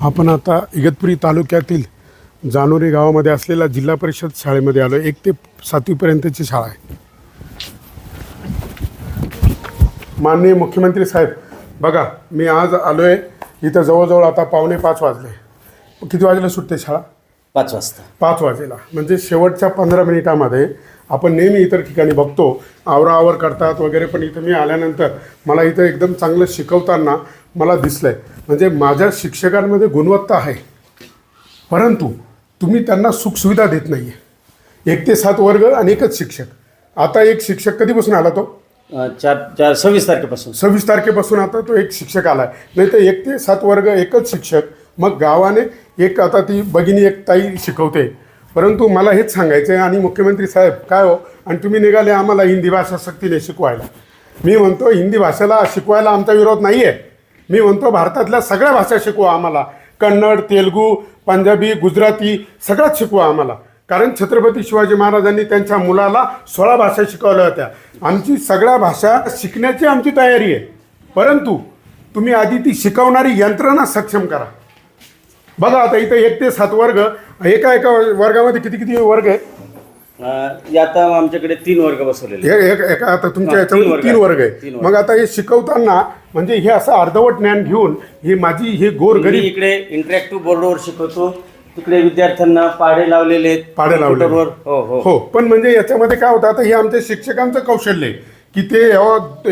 आपण आता इगतपुरी तालुक्यातील जानोरी गावामध्ये असलेल्या जिल्हा परिषद शाळेमध्ये आलो एक ते सातवीपर्यंतची शाळा आहे. माननीय मुख्यमंत्री साहेब बघा मी आज आलो आहे इथं जवळजवळ आता पावणे पाच वाजले. किती वाजेला सुटते शाळा? पाच वाजता. पाच वाजेला. म्हणजे शेवटच्या पंधरा मिनिटामध्ये आपण नेहमी इतर ठिकाणी बघतो. आवराआवर करतात वगैरे पण इथं मी आल्यानंतर मला इथं एकदम चांगलं शिकवताना मला दिसलं आहे म्हणजे माझ्या शिक्षकांमध्ये गुणवत्ता आहे. परंतु तुम्ही त्यांना सुखसुविधा देत नाही आहे एक ते सात वर्ग आणि एकच शिक्षक. आता एक शिक्षक कधीपासून आला तो? चार चार सव्वीस तारखेपासून. सव्वीस तारखेपासून आता तो एक शिक्षक आला आहे नाही तर एक ते सात वर्ग एकच शिक्षक. मग गावाने एक आता ती भगिनी एक ताई शिकवते. परंतु मला हेच सांगायचं आहे आणि मुख्यमंत्री साहेब काय हो? आणि तुम्ही निघाले आम्हाला हिंदी भाषा सक्तीने शिकवायला. मी म्हणतो हिंदी भाषेला शिकवायला आमचा विरोध नाही आहे मी म्हणतो भारतातल्या सगळ्या भाषा शिकवा आम्हाला. कन्नड तेलगू पंजाबी गुजराती सगळ्याच शिकवा आम्हाला. कारण छत्रपती शिवाजी महाराजांनी त्यांच्या मुलाला सोळा भाषा शिकवल्या होत्या. आमची सगळ्या भाषा शिकण्याची आमची तयारी आहे. परंतु तुम्ही आधी ती शिकवणारी यंत्रणा सक्षम करा. बघा आता इथं एक ते सात वर्ग एका एका वर्गामध्ये किती किती वर्ग आहे? अं, आता आमच्याकडे तीन वर्ग बसवलेले हे एक एका आता तुमच्या हा, तीन याच्यामध्ये वर्ग तीन आहेत. वर्ग आहे वर्ग. मग आता हे शिकवताना म्हणजे हे असं अर्धवट ज्ञान घेऊन ही माझी ही गोर मी गरीब इकडे इंटरॅक्टिव्ह बोर्डवर शिकवतो तिकडे विद्यार्थ्यांना पाढे लावलेले आहेत पाढे लावलेले. कॉम्प्युटरवर. हो हो हो पण म्हणजे याच्यामध्ये काय होतं आता हे आमच्या शिक्षकांचं कौशल्य आहे की ते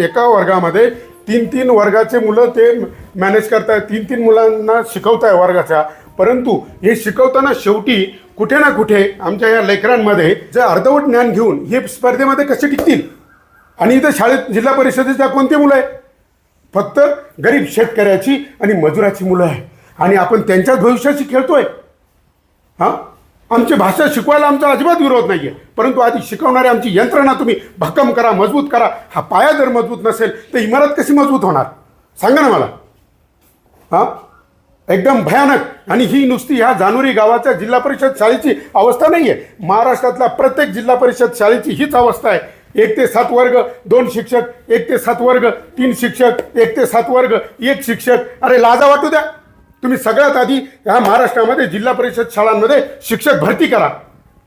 एका वर्गामध्ये तीन तीन वर्गाचे मुलं ते मॅनेज करताय तीन तीन मुलांना शिकवताय वर्गाच्या परंतु हे शिकवताना शेवटी कुठे ना कुठे आमच्या या लेकरांमध्ये जे अर्धवट ज्ञान घेऊन हे स्पर्धेमध्ये कसे टिकतील? आणि इथं शाळेत जिल्हा परिषदेच्या कोणती मुलं आहे फक्त गरीब शेतकऱ्याची आणि मजुराची मुलं आहे आणि आपण त्यांच्याच भविष्याशी खेळतोय. हां? आमची भाषा शिकवायला आमचा अजिबात विरोध नाही आहे परंतु आधी शिकवणारी आमची यंत्रणा तुम्ही भक्कम करा मजबूत करा. हा पाया जर मजबूत नसेल तर इमारत कशी मजबूत होणार? सांगा ना मला. हां? एकदम भयानक. आणि ही नुसती ह्या जानोरी गावाच्या जिल्हा परिषद शाळेची अवस्था नाही आहे महाराष्ट्रातल्या प्रत्येक जिल्हा परिषद शाळेची हीच अवस्था आहे. एक ते सात वर्ग दोन शिक्षक एक ते सात वर्ग तीन शिक्षक एक ते सात वर्ग एक शिक्षक. अरे लाजा वाटू द्या. तुम्ही सगळ्यात आधी ह्या महाराष्ट्रामध्ये जिल्हा परिषद शाळांमध्ये शिक्षक भरती करा.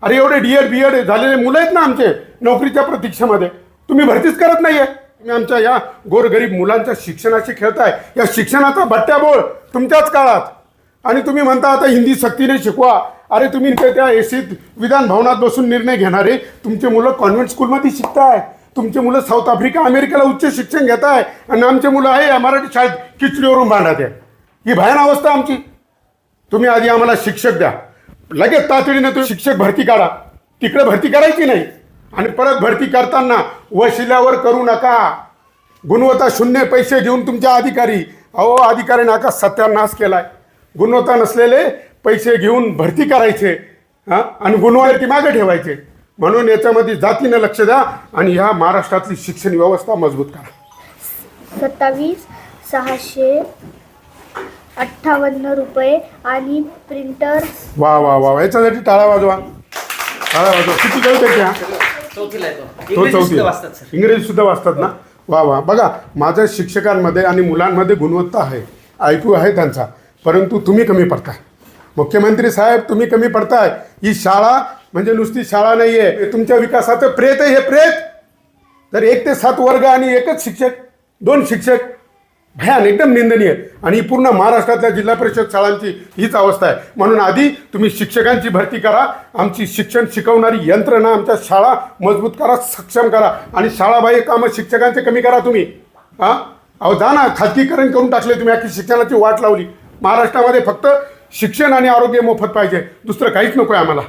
अरे एवढे डी एड बी एड झालेले मुलं आहेत ना आमचे नोकरीच्या प्रतीक्षेमध्ये. तुम्ही भरतीच करत नाहीये. तुम्ही आमच्या या गोरगरीब मुलांच्या शिक्षणाशी खेळताय. या शिक्षणाचा भट्ट्याबोळ तुमच्याच काळात. आणि तुम्ही म्हणता आता हिंदी सक्तीने शिकवा. अरे तुम्ही ते त्या एसीत विधान भवनात बसून निर्णय घेणारे. तुमचे मुलं कॉन्व्हेंट स्कूलमध्ये शिकताय. तुमचे मुलं साऊथ आफ्रिका अमेरिकेला उच्च शिक्षण घेत आहे आणि आमचे मुलं आहे या मराठी शाळेत खिचडीवरून भांडत आहे ही भयान अवस्था आमची. तुम्ही आधी आम्हाला शिक्षक द्या. लगेच तातडीनं तुम्ही शिक्षक भरती काढा. तिकडे भरती करायची नाही. आणि परत भरती करताना वशिल्यावर करू नका. गुणवत्ता शून्य पैसे घेऊन तुमच्या अधिकारी अहो अधिकाऱ्याने आका सत्यानाश केलाय. गुणवत्ता नसलेले पैसे घेऊन भरती करायचे हां? आणि गुणवत्ता मागे ठेवायचे. म्हणून याच्यामध्ये जातीनं लक्ष द्या आणि ह्या महाराष्ट्रातली शिक्षण व्यवस्था मजबूत करा. सत्तावीस सहाशे अठ्ठावन्न रुपये आणि प्रिंटर वा वा वा याच्यासाठी टाळा वाजवा. टाळा वाजवा. किती कळते त्या? चौथीला येतो. तो इंग्रजी चौथी. सुद्धा वाचतात सर. इंग्रजी सुद्धा वाचतात ना? वा वा. बघा माझ्या शिक्षकांमध्ये आणि मुलांमध्ये गुणवत्ता आहे. ऐकू आहे त्यांचा. परंतु तुम्ही कमी पडताय. मुख्यमंत्री साहेब तुम्ही कमी पडताय. ही शाळा म्हणजे नुसती शाळा नाही आहे तुमच्या विकासाचं प्रेत आहे हे प्रेत. तर एक ते सात वर्ग आणि एकच शिक्षक दोन शिक्षक. भयान एकदम निंदनीय. आणि ही पूर्ण महाराष्ट्रातल्या जिल्हा परिषद शाळांची हीच अवस्था आहे. म्हणून आधी तुम्ही शिक्षकांची भरती करा. आमची शिक्षण शिकवणारी यंत्रणा आमच्या शाळा मजबूत करा सक्षम करा. आणि शाळाबाह्य कामं शिक्षकांचे कमी करा तुम्ही. हां? अहो जा ना खाजगीकरण करून टाकले तुम्ही. अख्खी शिक्षणाची वाट लावली. महाराष्ट्रामध्ये फक्त शिक्षण आणि आरोग्य मोफत पाहिजे. दुसरं काहीच नको आहे आम्हाला.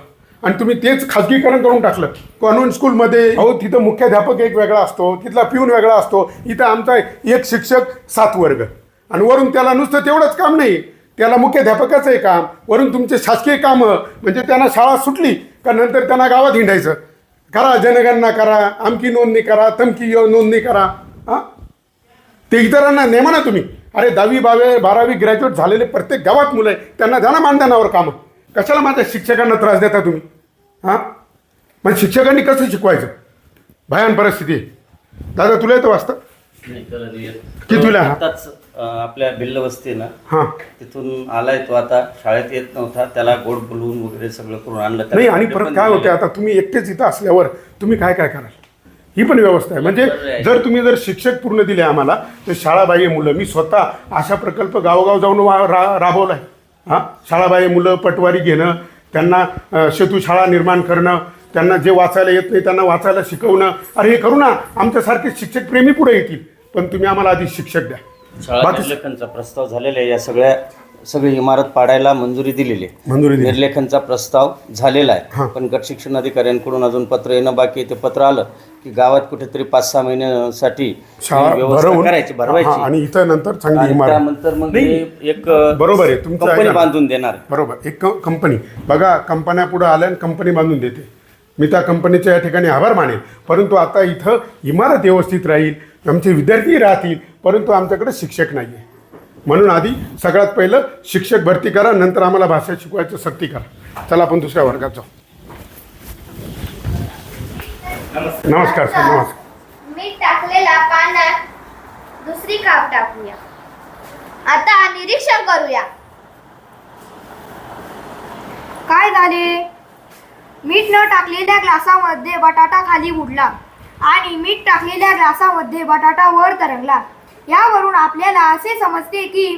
आणि तुम्ही तेच खाजगीकरण करून टाकलं. कॉन्व्हेंट स्कूलमध्ये अहो तिथं मुख्याध्यापक एक वेगळा असतो तिथला पिऊन वेगळा असतो इथं आमचा एक शिक्षक सात वर्ग. आणि वरून त्याला नुसतं तेवढंच काम नाही. त्याला मुख्याध्यापकाचं आहे काम वरून तुमचे शासकीय कामं म्हणजे त्यांना शाळा सुटली का नंतर त्यांना गावात हिंडायचं. करा जनगणना करा आमकी नोंदणी करा तमकी नोंदणी करा. हां? ते इतरांना नेमा ना तुम्ही. अरे दहावी बावे बारावी ग्रॅज्युएट झालेले प्रत्येक गावात मुलं आहे त्यांना ना मानधनावर कामं. कशाला माझ्या शिक्षकांना त्रास देता तुम्ही? हां? मग शिक्षकांनी कसं शिकवायचं? भयान परिस्थिती आहे. दादा तुला येतं वाचता? नाही, कळलं नाही येत. कितवीला हा? आताच अं, आपल्या भिल्ल वस्ती ना हां. तिथून आलाय तो आता. शाळेत येत नव्हता. त्याला गोड बोलवून वगैरे सगळं करून आणलं. नाही आणि परत काय. होते आता तुम्ही एकटेच इथं असल्यावर तुम्ही काय काय कराल? ही पण व्यवस्था आहे. म्हणजे जर तुम्ही जर शिक्षक पूर्ण दिले आम्हाला तर शाळाबाह्य मुलं मी स्वतः अशा प्रकल्प गावोगाव जाऊन वा- रा राबवला आहे हां? शाळाबाह्य मुलं पटवारी घेणं त्यांना शेतूशाळा निर्माण करणं त्यांना जे वाचायला येत नाही त्यांना वाचायला शिकवणं. अरे हे करू ना आमच्यासारखे शिक्षक प्रेमी पुढे येतील. पण तुम्ही आम्हाला आधी शिक्षक द्या. बाकी- निर्लेखनचा प्रस्ताव झालेला आहे. या सगळ्या सगळी इमारत पाडायला मंजुरी दिलेली आहे. मंजुरी दिली. निर्लेखनचा प्रस्ताव झालेला. आहे. पण गट शिक्षण अधिकाऱ्यांकडून अजून पत्र येणं बाकी आहे. ते पत्र आलं. की गावात कुठेतरी पाच सहा महिन्यासाठी शाळा व्यवस्था भरवून करायची भरवायची. आणि इथं नंतर चांगली आणि इमारत. त्यानंतर मग एक बरोबर आहे तुमचं कंपनी. बांधून देणार. बरोबर एक क- कंपनी. बघा कंपन्या पुढे आल्या आणि कंपनी बांधून देते. मी त्या कंपनीच्या या ठिकाणी आभार मानेन. परंतु आता इथं इमारत व्यवस्थित राहील आमचे विद्यार्थी राहतील परंतु आमच्याकडे शिक्षक नाही आहे म्हणून आधी सगळ्यात पहिलं शिक्षक भरती करा नंतर आम्हाला भाषा शिकवायचं सक्ती करा. चला आपण दुसऱ्या वर्गात जाऊ. नमस्कार सर नमस्कार. मीठ टाकलेला पाण्यात दुसरी काप टाकूया. आता निरीक्षण करूया. काय झाले? मीठ न टाकलेल्या ग्लासामध्ये बटाटा खाली उडला आणि मीठ टाकलेल्या ग्लासामध्ये बटाटा वर तरंगला. यावरून आपल्याला असे समजते की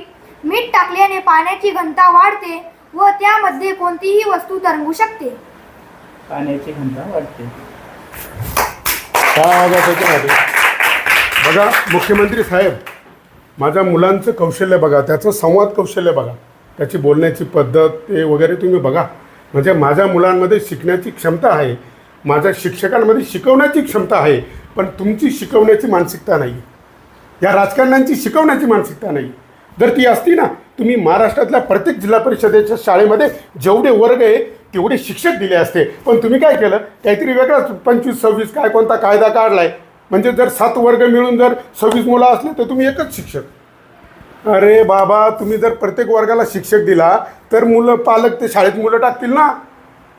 मीठ टाकल्याने पाण्याची घनता वाढते व त्यामध्ये कोणतीही वस्तू तरंगू शकते. पाण्याची घनता वाढते. काय बघा मुख्यमंत्री साहेब माझ्या मुलांचं कौशल्य बघा त्याचं संवाद कौशल्य बघा त्याची बोलण्याची पद्धत ते वगैरे तुम्ही बघा. म्हणजे माझ्या मुलांमध्ये शिकण्याची क्षमता आहे माझ्या शिक्षकांमध्ये शिकवण्याची क्षमता आहे पण तुमची शिकवण्याची मानसिकता नाही. या राजकारण्यांची शिकवण्याची मानसिकता नाही. जर ती असती ना तुम्ही महाराष्ट्रातल्या प्रत्येक जिल्हा परिषदेच्या शाळेमध्ये जेवढे वर्ग आहे तेवढे शिक्षक दिले असते. पण तुम्ही काय केलं? काहीतरी वेगळाच पंचवीस सव्वीस काय कोणता कायदा काढला आहे म्हणजे जर सात वर्ग मिळून जर सव्वीस मुलं असले तर तुम्ही एकच शिक्षक. अरे बाबा तुम्ही जर प्रत्येक वर्गाला शिक्षक दिला तर मुलं पालक ते शाळेत मुलं टाकतील ना?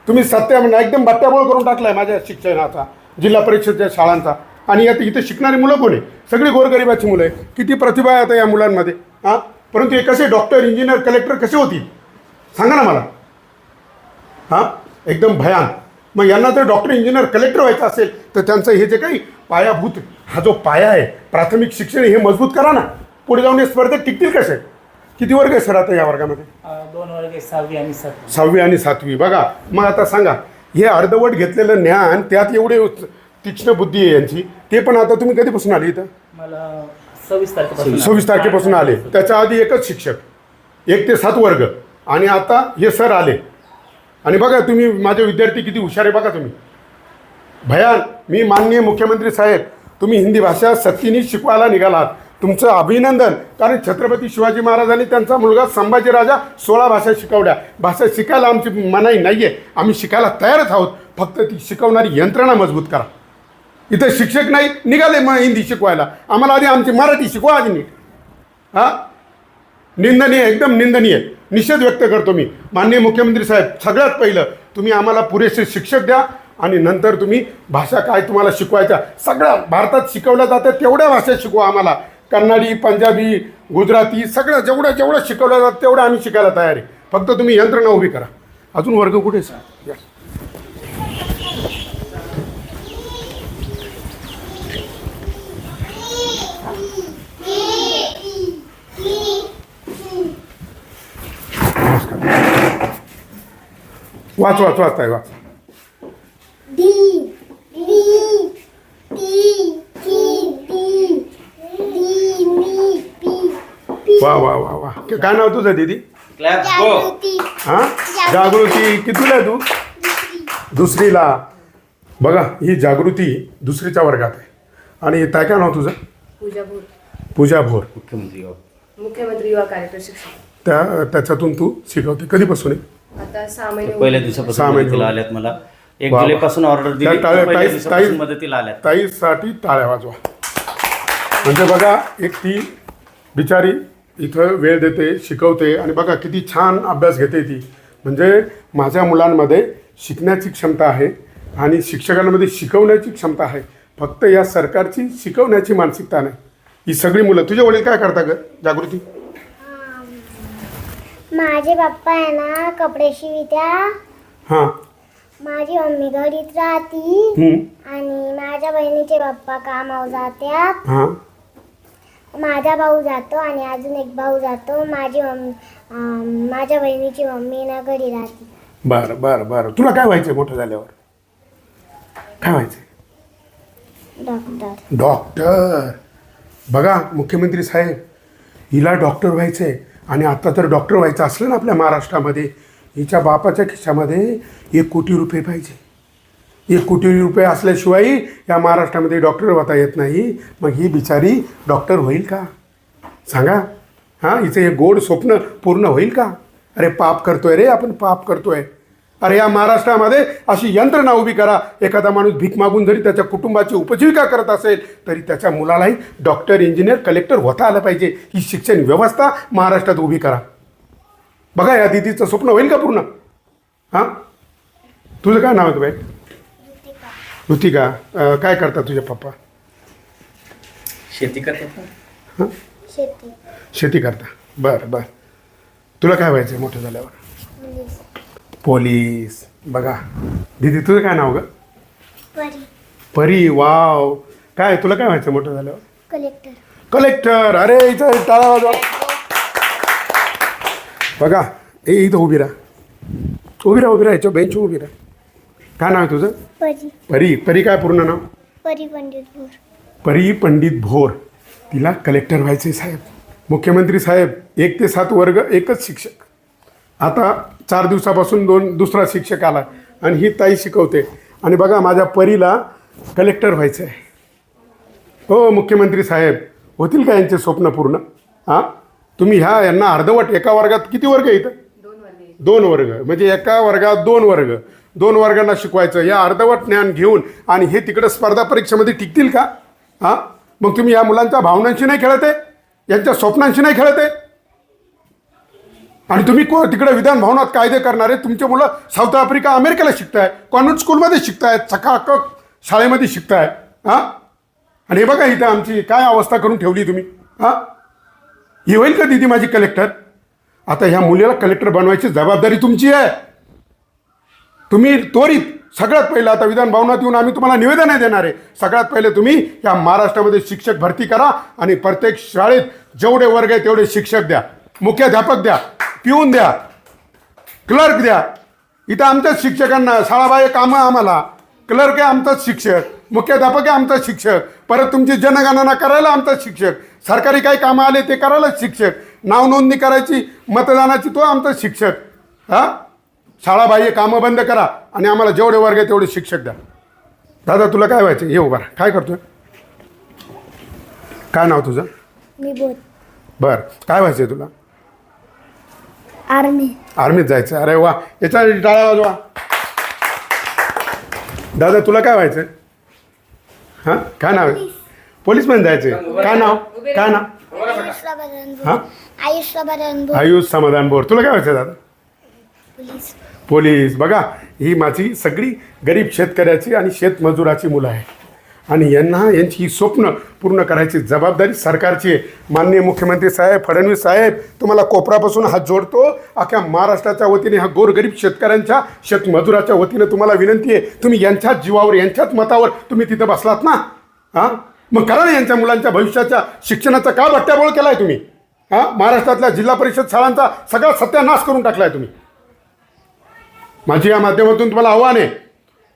तुम्ही सत्या म्हणा एकदम बट्ट्याबोळ करून टाकलाय माझ्या शिक्षणाचा जिल्हा परिषदेच्या शाळांचा. आणि आता इथे शिकणारी मुलं कोण आहे सगळी गोरगरिबाची मुलं आहे किती प्रतिभा आहे आता या मुलांमध्ये हां? परंतु हे कसे डॉक्टर इंजिनियर कलेक्टर कसे होतील? सांगा ना मला. हां? एकदम भयान. मग यांना जर डॉक्टर इंजिनियर कलेक्टर व्हायचं असेल तर त्यांचं हे जे काही पायाभूत हा जो पाया आहे प्राथमिक शिक्षण हे मजबूत करा ना. पुढे जाऊन हे स्पर्धेत टिकतील कसे? किती वर्ग आहे सर आता या वर्गामध्ये? दोन वर्ग सहावी आणि सातवी. सहावी आणि सातवी. बघा मग आता सांगा हे अर्धवट घेतलेलं ज्ञान त्यात एवढे तीक्ष्ण बुद्धी आहे यांची ते पण आता तुम्ही कधीपासून आले इथं? मला सव्वीस तारखेपासून सव्वीस. तारखेपासून आले. त्याच्या आधी एकच शिक्षक एक ते सात वर्ग. आणि आता हे सर आले. आणि बघा तुम्ही माझे विद्यार्थी किती हुशार आहे बघा तुम्ही. भयान मी माननीय मुख्यमंत्री साहेब तुम्ही हिंदी भाषा सक्तीने शिकवायला निघालात तुमचं अभिनंदन. कारण छत्रपती शिवाजी महाराजांनी त्यांचा मुलगा संभाजीराजा सोळा भाषा शिकवल्या. भाषा शिकायला आमची मनाई नाही आहे आम्ही शिकायला तयारच आहोत. फक्त ती शिकवणारी यंत्रणा मजबूत करा. इथं शिक्षक नाही निघाले मग हिंदी शिकवायला. आम्हाला आधी आमची मराठी शिकवा आधी नीट. हां? निंदनीय एकदम निंदनीय. निषेध व्यक्त करतो मी. माननीय मुख्यमंत्री साहेब सगळ्यात पहिलं तुम्ही आम्हाला पुरेसे शिक्षक द्या आणि नंतर तुम्ही भाषा काय तुम्हाला शिकवायच्या सगळ्या भारतात शिकवल्या जातात तेवढ्या भाषा शिकवा आम्हाला. कन्नडी पंजाबी गुजराती सगळं जेवढं जेवढं शिकवलं जातं तेवढं आम्ही शिकायला तयार आहे. फक्त तुम्ही यंत्रणा उभी करा. अजून वर्ग कुठे आहे, सर वाच वाच वाचताय वाच. वा वा वा वा. काय नाव तुझं दीदी? क्लॅप गो. हां? जागृती. कितीला आहे तू? दुसरीला. बघा ही जागृती दुसरीच्या वर्गात आहे. आणि काय काय नाव तुझं? पूजा भोर. पूजा भोर. मुख्यमंत्री हो. मुख्यमंत्री युवा कार्यक्रम शिक्षण त्या त्याच्यातून तू शिकवते. कधीपासून आहे? आता सहा महिने पहिल्या. दिवसापासून महिने मदतीला. आल्यात मला. एक वा, वा. जुलैपासून ऑर्डर दिली त्या टाळ्या- पहिल्या ताई- दिवसापासून ताई- मदतीला आल्यात. ताईसाठी टाळ्या वाजवा. म्हणजे बघा एक ती बिचारी इथं वेळ देते शिकवते आणि बघा किती छान अभ्यास घेते ती. म्हणजे माझ्या मुलांमध्ये शिकण्याची क्षमता आहे आणि शिक्षकांमध्ये शिकवण्याची क्षमता आहे. फक्त या सरकारची शिकवण्याची मानसिकता नाही. ही सगळी मुलं तुझे वडील काय करता ग जागृती? माझे पप्पा आहे ना कपडे शिवित्या. हां. माझी मम्मी घरीच राहती. हम्म, आणि माझ्या बहिणीचे पप्पा कामावर जात्यात. हां. माझा भाऊ जातो आणि अजून एक भाऊ जातो. माझी मम्मी अं, माझ्या बहिणीची मम्मी ना घरी राहते. बरं बरं बरं. तुला काय व्हायचं मोठं झाल्यावर? काय व्हायचं डॉक्टर. डॉक्टर. बघा मुख्यमंत्री साहेब हिला डॉक्टर व्हायचं आहे आणि आत्ता तर डॉक्टर व्हायचं असलं ना आपल्या महाराष्ट्रामध्ये हिच्या बापाच्या खिशामध्ये एक कोटी रुपये पाहिजे. एक कोटी रुपये असल्याशिवाय या महाराष्ट्रामध्ये डॉक्टर होता येत नाही. मग ही बिचारी डॉक्टर होईल का? सांगा. हां हिचं हे गोड स्वप्न पूर्ण होईल का? अरे पाप करतोय रे आपण पाप करतोय. अरे या महाराष्ट्रामध्ये अशी यंत्रणा उभी करा. एखादा माणूस भीक मागून जरी त्याच्या कुटुंबाची उपजीविका करत असेल तरी त्याच्या मुलालाही डॉक्टर इंजिनियर कलेक्टर होता आलं पाहिजे. ही शिक्षण व्यवस्था महाराष्ट्रात उभी करा. बघा या दिदीचं स्वप्न होईल का पूर्ण? हां? तुझं काय नाव आहे बाई? ऋतिका. काय करता तुझे पप्पा? शेती हां? शेती. शेती करता. बरं बरं. तुला काय व्हायचं मोठं झाल्यावर? पोलीस. बघा. दीदी तुझं काय नाव ग? परी. परी वाव. काय तुला काय व्हायचं मोठं झाल्यावर? कलेक्टर. कलेक्टर. अरे इथं टाळा वाजवा. बघा ए इथं उभी राहा. उभी राहा उभी राहा. याच्यावर बेंच उभी राहा. काय नाव आहे तुझं? परी. परी. परी काय पूर्ण नाव? परी पंडित भोर. परी पंडित भोर. तिला कलेक्टर व्हायचे साहेब. मुख्यमंत्री साहेब एक ते सात वर्ग एकच शिक्षक. आता चार दिवसापासून दोन दुसरा शिक्षक आला आणि ही ताई शिकवते. आणि बघा माझ्या परीला कलेक्टर व्हायचं आहे हो मुख्यमंत्री साहेब होतील का यांचे स्वप्न पूर्ण? हां? तुम्ही ह्या यांना अर्धवट एका वर्गात किती वर्ग इथं? दोन वर्ग म्हणजे एका वर्गात दोन वर्ग. दोन वर्गांना शिकवायचं. या अर्धवट ज्ञान घेऊन आणि हे तिकडं स्पर्धा परीक्षेमध्ये टिकतील का? हां? मग तुम्ही या मुलांच्या भावनांशी नाही खेळत? आहे यांच्या स्वप्नांशी नाही खेळत? आहे आणि तुम्ही को तिकडे विधान भवनात कायदे करणारे तुमचे मुलं साऊथ आफ्रिका अमेरिकेला शिकताय कॉन्व्हेंट स्कूलमध्ये शिकतायत सकाळक शाळेमध्ये शिकताय हां? आणि हे बघा इथं आमची काय अवस्था करून ठेवली तुम्ही हां? येईल होईल का दिदी माझी कलेक्टर आता ह्या मुलीला कलेक्टर बनवायची जबाबदारी तुमची आहे. तुम्ही त्वरित सगळ्यात पहिलं आता विधान भवनात येऊन आम्ही तुम्हाला निवेदन देणार आहे. सगळ्यात पहिले तुम्ही या महाराष्ट्रामध्ये शिक्षक भरती करा आणि प्रत्येक शाळेत जेवढे वर्ग आहे तेवढे शिक्षक द्या. मुख्याध्यापक द्या पिऊन द्या क्लर्क द्या. इथं आमच्याच शिक्षकांना शाळाबाह्य कामं आम्हाला. क्लर्क आहे आमचाच शिक्षक मुख्याध्यापक आहे आमचा शिक्षक. परत तुमची जनगणना करायला आमचा शिक्षक. सरकारी काही कामं आले ते करायलाच शिक्षक. नाव नोंदणी करायची मतदानाची तो आमचा शिक्षक. हां? शाळाबाह्य कामं बंद करा आणि आम्हाला जेवढे वर्ग आहे तेवढे शिक्षक द्या. दादा तुला काय व्हायचं? ये उभा. काय करतोय? काय नाव तुझं? बरं. काय व्हायचं तुला? आर्मी. आर्मीत जायचं अरे वा. याच्या टाळ्या वाजवा. दादा तुला काय व्हायचं हां? काय नाव आहे? पोलीसमध्ये जायचं काय नाव? काय नाव? आयुष्ला बदन हां? आयुष्ला बदन आयुष समाधान बोर. तुला काय व्हायचं दादा? पोलीस. पोलीस. बघा ही माझी सगळी गरीब शेतकऱ्याची आणि शेतमजुराची मुलं आहे आणि यांना यांची ही स्वप्न पूर्ण करायची जबाबदारी सरकारची आहे. माननीय मुख्यमंत्री साहेब फडणवीस साहेब तुम्हाला कोपरापासून हात जोडतो. अख्ख्या महाराष्ट्राच्या वतीने ह्या गोरगरीब शेतकऱ्यांच्या शेतमजुराच्या वतीनं तुम्हाला विनंती आहे. तुम्ही यांच्याच जीवावर यांच्याच मतावर तुम्ही तिथं बसलात ना? हां? मग करा ना यांच्या मुलांच्या भविष्याच्या शिक्षणाचा का बट्ट्याबोळ केला आहे तुम्ही? हां? महाराष्ट्रातल्या जिल्हा परिषद शाळांचा सगळा सत्यानाश करून टाकला आहे तुम्ही. माझी या माध्यमातून तुम्हाला आव्हान आहे.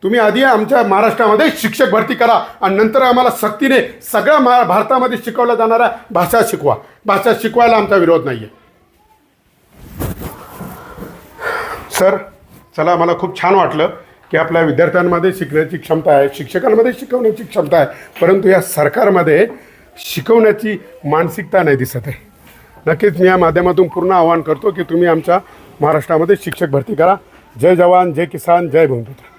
तुम्ही आधी आमच्या महाराष्ट्रामध्ये शिक्षक भरती करा आणि नंतर आम्हाला सक्तीने सगळ्या मा भारतामध्ये शिकवल्या जाणाऱ्या भाषा शिकवा. भाषा शिकवायला आमचा विरोध नाही आहे सर चला मला खूप छान वाटलं की आपल्या विद्यार्थ्यांमध्ये शिकण्याची क्षमता आहे शिक्षकांमध्ये शिकवण्याची क्षमता आहे परंतु या सरकारमध्ये शिकवण्याची मानसिकता नाही दिसत आहे. नक्कीच मी या माध्यमातून पूर्ण आवाहन करतो की तुम्ही आमच्या महाराष्ट्रामध्ये शिक्षक भरती करा. जय जवान जय किसान जय भूमिपुत्र